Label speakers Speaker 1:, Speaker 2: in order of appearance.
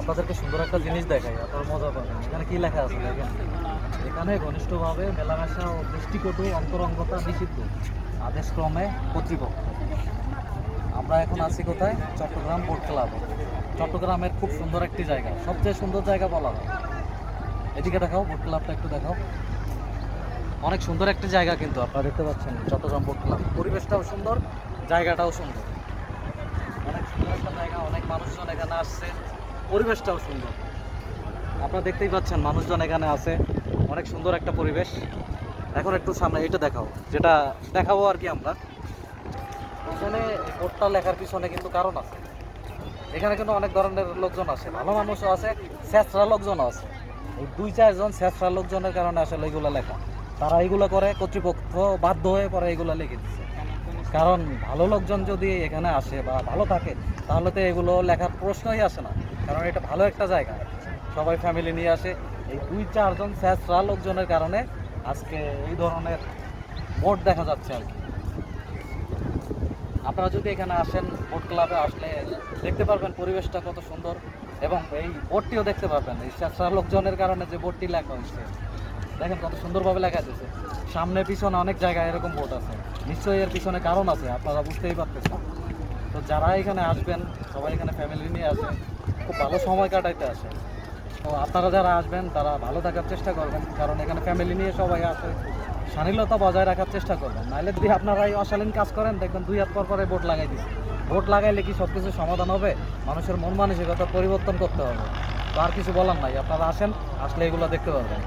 Speaker 1: আপনাদেরকে সুন্দর একটা জিনিস দেখাই, আপনারা মজা পাবেন। এখানে কি লেখা আছে দেখেন? এখানে ঘনিষ্ঠভাবে মেলামেশা ও দৃষ্টিকটু অন্তরঙ্গতা নিষিদ্ধ। আদেশক্রমে কর্তৃপক্ষ। আমরা এখন আছি কোথায়? চট্টগ্রাম বোট ক্লাবে। চট্টগ্রামের খুব সুন্দর একটি জায়গা। সবচেয়ে সুন্দর জায়গা বলা হয়। এদিকে দেখাও, বোট ক্লাবটা একটু দেখাও। অনেক সুন্দর একটি জায়গা কিন্তু আপনারা দেখতে পাচ্ছেন, চট্টগ্রাম বোট ক্লাব। পরিবেশটাও সুন্দর, জায়গাটাও সুন্দর। অনেক সুন্দর একটা জায়গা, অনেক মানুষজন এখানে আসছে পরিবেশটাও সুন্দর। আপনারা দেখতেই পাচ্ছেন মানুষজন এখানে আছে। অনেক সুন্দর একটা পরিবেশ। এখন একটু সামনে এটা দেখাও, যেটা দেখাবো আর কি আমরা। এখানে বোর্ডটা লেখার পিছনে কিন্তু কারণ আছে। এখানে কিন্তু অনেক ধরনের লোকজন আসে। ভালো মানুষও আছে স্যাঁচরা লোকজনও আছে। এই দুই, চারজন স্যাঁচরা লোকজনের কারণে আসলে এগুলো লেখা। তারা এইগুলো করে, কর্তৃপক্ষ বাধ্য হয়ে পরে এগুলো লিখে দিচ্ছে কারণ ভালো লোকজন যদি এখানে আসে বা ভালো থাকে, তাহলে তো এগুলো লেখার প্রশ্নই আসে না। কারণ এটা ভালো একটা জায়গা। সবাই ফ্যামিলি নিয়ে আসে। এই দুই, চারজন স্যাঁচরা লোকজনের কারণে আজকে এই ধরনের বোট দেখা যাচ্ছে আর কি। আপনারা যদি এখানে আসেন বোট ক্লাবে আসলে দেখতে পারবেন পরিবেশটা কত সুন্দর এবং এই বোটটিও দেখতে পারবেন। এই স্বেচ্ছা লোকজনের কারণে যে বোটটি লেখা হয়েছে, দেখেন কত সুন্দরভাবে লেখা আছে সামনে, পিছনে অনেক জায়গায় এরকম বোট আছে। নিশ্চয়ই এর পিছনে কারণ আছে, আপনারা বুঝতেই পারতেছেন। তো যারা এখানে আসবেন, সবাই এখানে ফ্যামিলি নিয়ে আসেন। খুব ভালো সময় কাটাইতে আসে। তো আপনারা যারা আসবেন, তারা ভালো থাকার চেষ্টা করবেন। কারণ এখানে ফ্যামিলি নিয়ে সবাই আসে শালীনতা বজায় রাখার চেষ্টা করবেন। নাহলে যদি আপনারা এই অশালীন কাজ করেন, দেখবেন দুই হাত পর পরে ভোট লাগাই দিচ্ছে ভোট লাগাইলে কি সব কিছু সমাধান হবে? মানুষের মন মানসিকতা পরিবর্তন করতে হবে। তো আর কিছু বলার নাই। আপনারা আসেন, আসলে এগুলো দেখতে পারবেন।